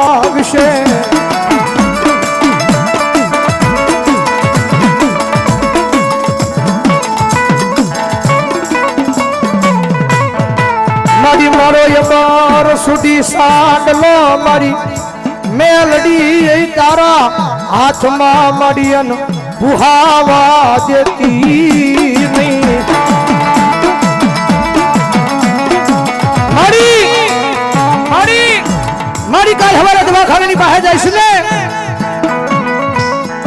લાગશે. મારી મારો યબાર સુધી સાડલો મારી મેલડી તારા હાથમાં મળી બુહાવા દેતી નહીં. કાલ હવારે દવાખાનાની પાસે જઈશ ને?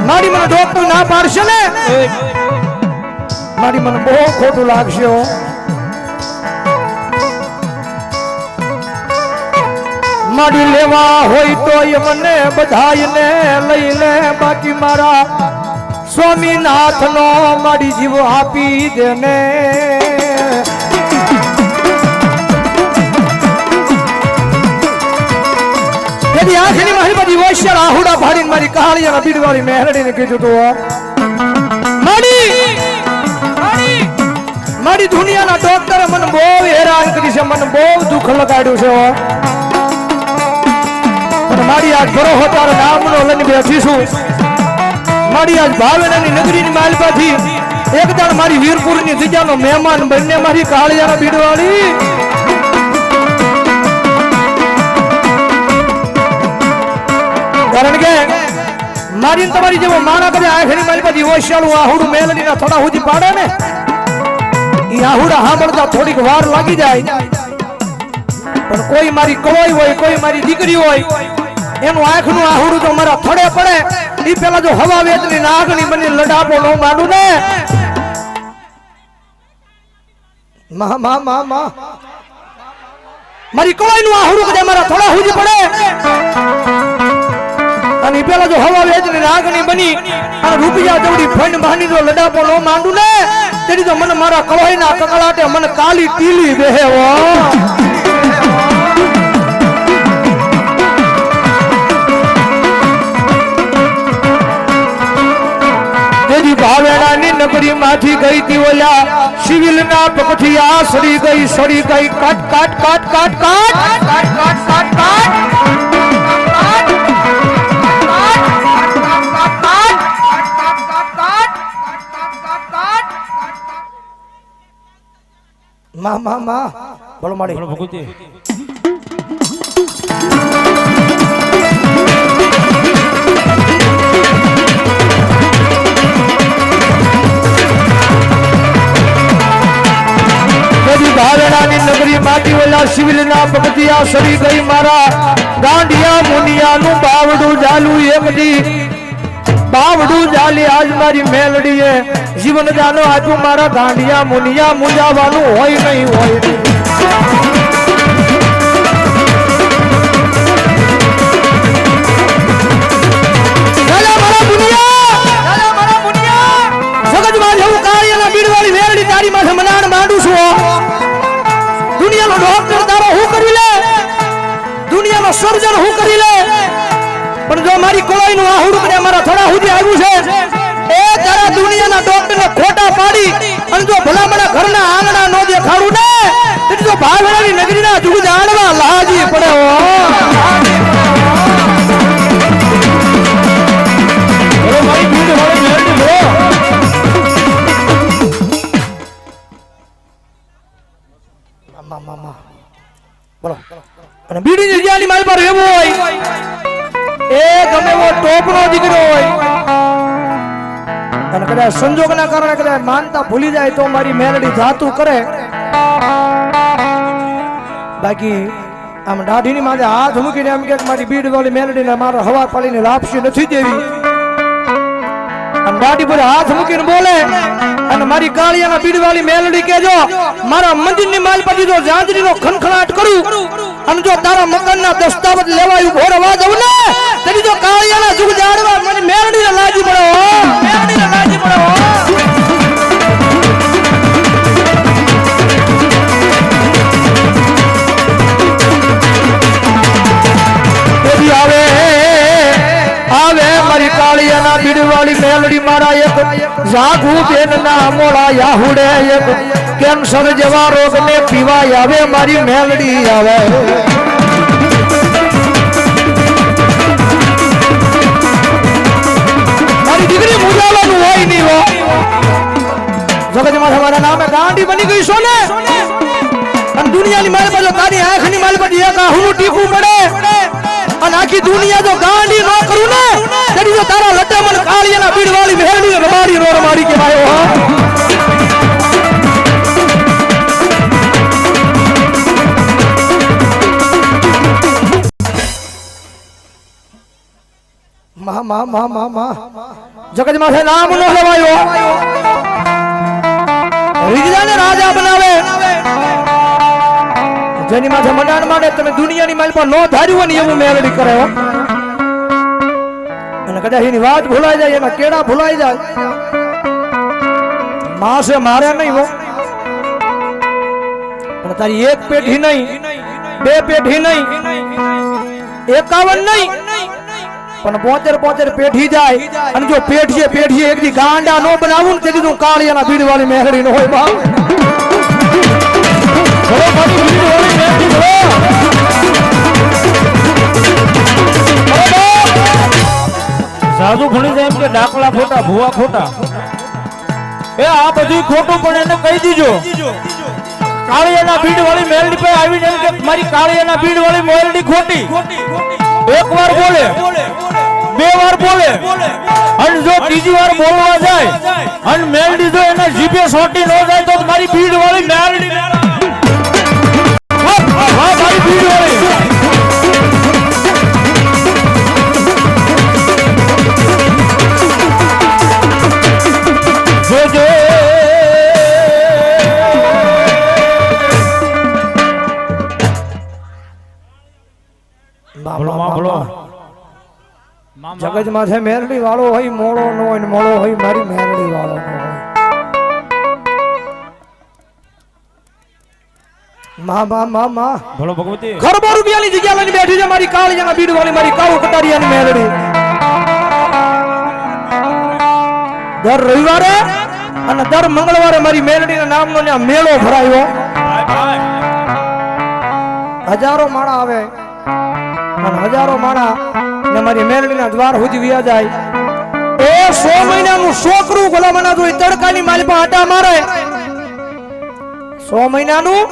મારી મને ડોક્ટર ના પાડશે ને? મારી મને બહુ ખોટું લાગશે મારી લેવા હોય તો એ મને બધાયને લઈ લે બાકી મારા સ્વામીનાથ નો મારી જીવ આપી દે ને તેથી આખરી મારી બધી વૈશ્ય આહુડા ભાડીને મારી કહાળી અને બીડવાળી મેહરડીને કીધું તો મારી મારી દુનિયાના ડોક્ટરે મને બહુ હેરાન કરી છે, મને બહુ દુઃખ લગાડ્યું છે મારી આજ ભરો તારો નામનો લઈને બેઠી છું. મારી આજ ભાવેનાની નગરીની માલપાથી એકદમ મારી વીરપુરની દિજાનો મહેમાન બંને મારી કાળિયાના બીડવાળી. કારણ કે મારી તમારી જેવો માણા કરે આખરી મારી બધી ઓશિયાળું આહુડું મેલડીના થોડા સુધી પાડે ને, એ આહુડા સાંભળતા થોડીક વાર લાગી જાય. પણ કોઈ મારી કળોઈ હોય, કોઈ મારી દીકરી હોય, એનું આંખનું આહુડું તો મારા થડે પડે. એ પેલા જો હવા વેચની નાગની બની લડાપો ન માંડું ને. મા મા મા મારી કળોઈનું આહુડું કદાચ મારા થોડા સુધી વેચની નાગની બની. અને રૂપિયા જવડી ફંડ બાંધી જો લડાપો નો માંડું ને. તેની તો મને મારા કળોઈના કકળાટે મને કાલી ટીલી બેહે હો. તેજી ભાવેણાની નગરી માંથી ગઈ તી ઓલા સિવિલ ના પગથિયા સડી ગઈ સડી ગઈ. કાટ કાટ કાટ કાટ. કાટ કાટ કાટ કાટ કાટ. માં માં માં બોલો માડી બોલો ભગવતી નગરી માટી ઓલા સિવિલ ના પગથિયા ગઈ મારા. ગાંડિયા મુનિયાનું બાવડું જાલું એકડી બાવડું જાલી આજ મારી મેલડીએ. જીવન જાનો આજુ મારા ગાંઠિયા મુનિયા મુંજાવાનું હોય નહીં, હોય દુનિયાનો ડોક્ટર તારો હું. કરી લે. દુનિયાનો સર્જન હું કરી લે. પણ જો મારી કોળાઈનું આહુડું મને મારા થોડા સુધી આવ્યું છે એ તારા દુનિયાના ડોક્ટરને ખોટા પાડી. અને જો ભલામણા ઘરના આંગણા નો દેખાડું ને તેથી જો ભાવેણાની નગરીના જુગ જાણવા લાજી પડે બોલો. અને બીડીની જ્યાંની મારી પર રહેવું હોય. એ ગમે એવો ટોપનો દીકરો હોય. અને કદાચ સંજોગના કારણે કદાચ માનતા ભૂલી જાય તો મારી મેલડી જાતું કરે. બાકી આમ દાઢીની માથે હાથ મૂકીને એમ કે મારી બીડ વાળી મેલડીને મારા હવા પાડીને લાપસી નથી દેવી દાઢી પર હાથ મૂકીને બોલે અને મારી કાળિયાના બીડવાળી મેલડી કેજો મારા મંદિરની માલ પર જો જાંજરીનો ખનખનાટ કરું અને જો તારા મકાનના દસ્તાવેજ લેવાયું ભોરવા દઉં ને, તેની જો કાળિયાના મેલડી મારા એક, જાગુ બેન ના મોળા યાહુડે એક. કેન્સર જેવા રોગ ને પીવા આવે મારી મેલડી આવે. મારી દીકરી મુજાવાનું હોય નહીં હો. જગતમાં તમારા નામે ગાંડી બની ગઈ છો ને અને દુનિયાની માલ પર તારી આંખની માલ પર એક આહુનું ટીપું પડે. અને આખી દુનિયા જો ગાંડી નો કરું ને, તેની જો તારા લટામણ કાળિયાના બીડવાળી વેરડી રમાડી નો રમાડી કહેવાયો મા મા મા મા મા. જગત માથે નામ નો લેવાયો રીજાને રાજા બનાવે. જેની માથે મંડાણ માંડે તમે દુનિયાની માલ પર નો ધાર્યું હોય ને એવું મેળવી કરે હો. અને કદાચ એની વાત ભૂલાઈ જાય, એના કેડા ભૂલાઈ જાય. માસે મારે નહીં હો. પણ તારી એક પેઢી નહીં, બે પેઢી નહીં, એકાવન નહીં. પણ પોતેર પોતેર પેઢી જાય અને જો પેઢીએ પેઢીએ એક દી ગાંડા નો બનાવું ને તેથી તું કાળિયાના ભીડ વાળી મેહડી નો હોય બાપ. સાધુ ભણી જાય એમ કે ડાકલા ખોટા, ભૂવા ખોટા. એ આ બધું ખોટું પણ એને કહી દીજો. કાળિયાના ભીડ વાળી મેલડી પર આવીને એમ કે મારી કાળિયાના ભીડ વાળી મેરડી ખોટી. એક વાર બોલે, બે વાર બોલે, અને જો ત્રીજી વાર બોલવા જાય, અને મેલડી જો એના જીભે સોટી ન જાય તો મારી ભીડ વાળી મેલડી વાહ, જગત માથે મેરડી વાળો હોય મોળો નો હોય મોળો હોય મારી મેરડી વાળો નો હોય. મા મા મા મા. ભલો ભગવતી. ખરબો રૂપિયાની જગ્યા લઈને બેઠી છે મારી કાળિયાના બીડ વાળી મારી કાળુ કટારિયાની મેરડી દર રવિવારે અને દર મંગળવારે મારી મેરડીના નામનો ત્યાં મેળો ભરાયો. હજારો માણા આવે અને હજારો માણા ને મારી મેરડીના દ્વાર સુધી વ્યા જાય. એ સો મહિનાનું છોકરું ગુલામના જોઈ તડકાની માલિપા આટા મારે. સો મહિનાનું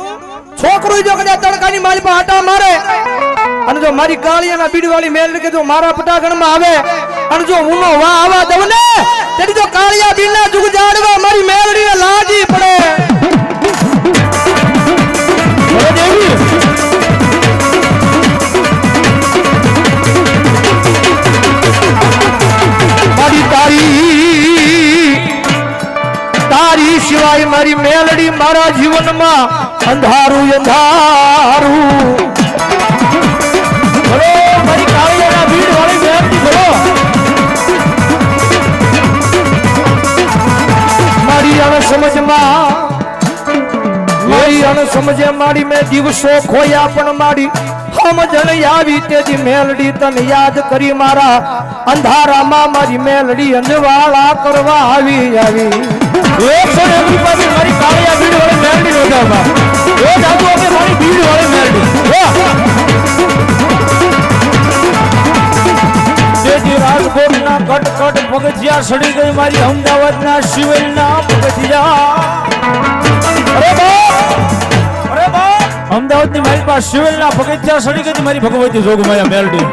છોકરું જો કદાચ તડકાની માલી પર આટા મારે અને જો મારી કાળિયાના બીડવાળી મેરડી કે જો મારા પટાગણમાં આવે અને જો ઉનો વા આવા દઉં ને તેથી તો કાળિયા બીડના જુગ જાડવા મારી મેરડીને લાજી પડે મારા જીવનમાં અંધારું અંધારું. મારી કાળિયાના મારી અણ સમજમાં, મારી મારી મેં દિવસો ખોયા, પણ મારી સમજણ આવી તેથી મેલડી તને યાદ કરી મારા અંધારામાં મારી મેલડી અંજવાળા કરવા આવી આવી. એકસો ને એક રૂપિયાની મારી પગથિયા સડી ગઈ મારી અમદાવાદના બાપ! અમદાવાદની મારી પાસે સિવિલના પગથિયા સડી ગઈ મારી ભગવતી જોગમાયા મેલડી